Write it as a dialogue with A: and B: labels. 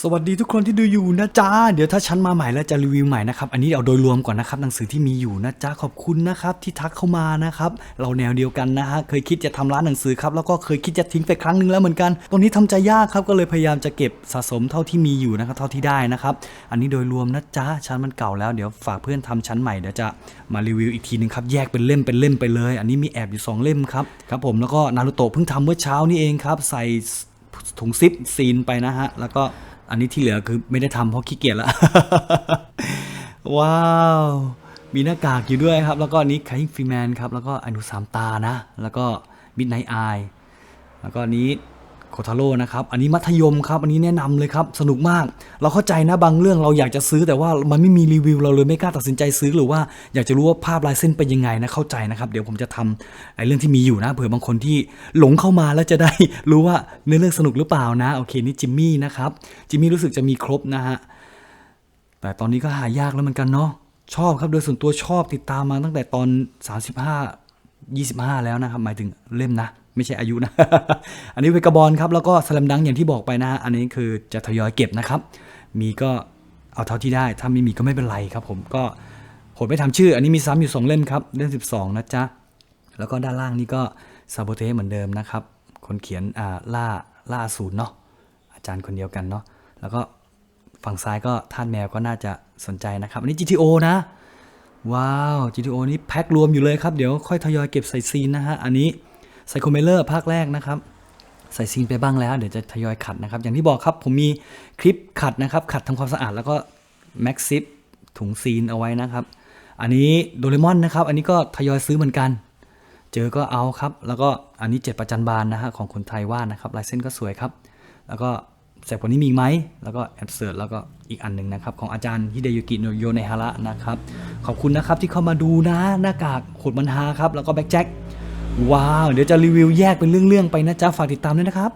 A: สวัสดีทุกคนที่ดูอยู่นะจ๊ะ เดี๋ยวถ้าฉันมาใหม่แล้วจะรีวิวใหม่นะครับ อันนี้เอาโดยรวมก่อนนะครับหนังสือที่มีอยู่นะจ๊ะ ขอบคุณนะครับที่ทักเข้ามานะครับ เราแนวเดียวกันนะฮะ เคยคิดจะทำร้านหนังสือครับ แล้วก็เคยคิดจะทิ้งไปครั้งหนึ่งแล้วเหมือนกัน ตรงนี้ทำใจยากครับ ก็เลยพยายามจะเก็บสะสมเท่าที่มีอยู่นะครับ เท่าที่ได้นะครับ อันนี้โดยรวมนะจ๊ะ ชั้นมันเก่าแล้ว เดี๋ยวฝากเพื่อนทำชั้นใหม่ เดี๋ยวจะมารีวิวอีกทีหนึงครับ แยกเป็นเล่มเป็นเล่มไปเลย อันนี้มีแอบอยู่สองเล่มครับ ครับผม แล้วก็นารูโตะเพิ่งทำเมื่อเช้านี้เองครับ ใส่ถุงซิปซีนไปนะฮะ แล้วก็ อันนี้ที่เหลือคือไม่ได้ทำเพราะขี้เกียจละว้าว มีหน้ากากอยู่ด้วยครับ แล้วก็นี้ไคฟิแมนครับ แล้วก็อนุสามตานะ แล้วก็มิดไน h t ไอแล้วก็นี้ โคทาโร่นะครับอันนี้มัธยมครับ อันนี้แนะนำเลยครับ สนุกมาก เราเข้าใจนะบางเรื่องเราอยากจะซื้อแต่ว่ามันไม่มีรีวิวเราเลยไม่กล้าตัดสินใจซื้อหรือว่าอยากจะรู้ว่าภาพลายเส้นเป็นยังไงนะเข้าใจนะครับ เดี๋ยวผมจะทำไอ้เรื่องที่มีอยู่นะเผื่อบางคนที่หลงเข้ามาแล้วจะได้รู้ว่าเนื้อเรื่องสนุกหรือเปล่านะโอเคนี่จิมมี่นะครับจิมมี่รู้สึกจะมีครบนะฮะแต่ตอนนี้ก็หายากแล้วเหมือนกันเนาะชอบครับโดยส่วนตัวชอบติดตามมาตั้งแต่ตอน 35 25 แล้วนะครับหมายถึงเล่มนะ ไม่ใช่อายุนะ อันนี้เวกบอลครับ แล้วก็สแลมดังอย่างที่บอกไปนะฮะ อันนี้คือจะทยอยเก็บนะครับ มีก็เอาเท่าที่ได้ ถ้าไม่มีก็ไม่เป็นไรครับ ผมก็ผมไม่ทำชื่อ อันนี้มีซ้ำอยู่ 2 เล่มครับ เล่ม 12 นะจ๊ะ แล้วก็ด้านล่างนี่ก็ซาโบเทเหมือนเดิมนะครับ คนเขียนอ่าล่าล่าสูรเนาะ อาจารย์คนเดียวกันเนาะ แล้วก็ฝั่งซ้ายก็ท่าสแมวก็น่าจะสนใจนะครับ อันนี้ GTO นะ ว้าว GTO นี่แพ็ครวมอยู่เลยครับ เดี๋ยวค่อยทยอยเก็บใส่ซีนนะฮะ อันนี้ ไซโคเมเลอร์ภาคแรกนะครับ ใส่ซีนไปบ้างแล้ว เดี๋ยวจะทยอยขัดนะครับ อย่างที่บอกครับผมมีคลิปขัดนะครับ ขัดทำความสะอาดแล้วก็แม็กซิปถุงซีนเอาไว้นะครับ อันนี้โดเรมอนนะครับ อันนี้ก็ทยอยซื้อเหมือนกัน เจอก็เอาครับ แล้วก็อันนี้เจ็ดประจันบานนะฮะของคนไทยว่าดนะครับลายเส้นก็สวยครับ แล้วก็แสบกว่านี้มีไหม แล้วก็แอบเสิร์ตแล้วก็อีกอันหนึ่งนะครับ ของอาจารย์ฮิเดยุกิโนโยเนฮาระนะครับ ขอบคุณนะครับที่เข้ามาดูนะหน้ากากขดมันฮาครับ แล้วก็แบ็คแจ็ค ว้าว เดี๋ยวจะรีวิวแยกเป็นเรื่องๆไปนะจ๊ะ ฝากติดตามด้วยนะครับ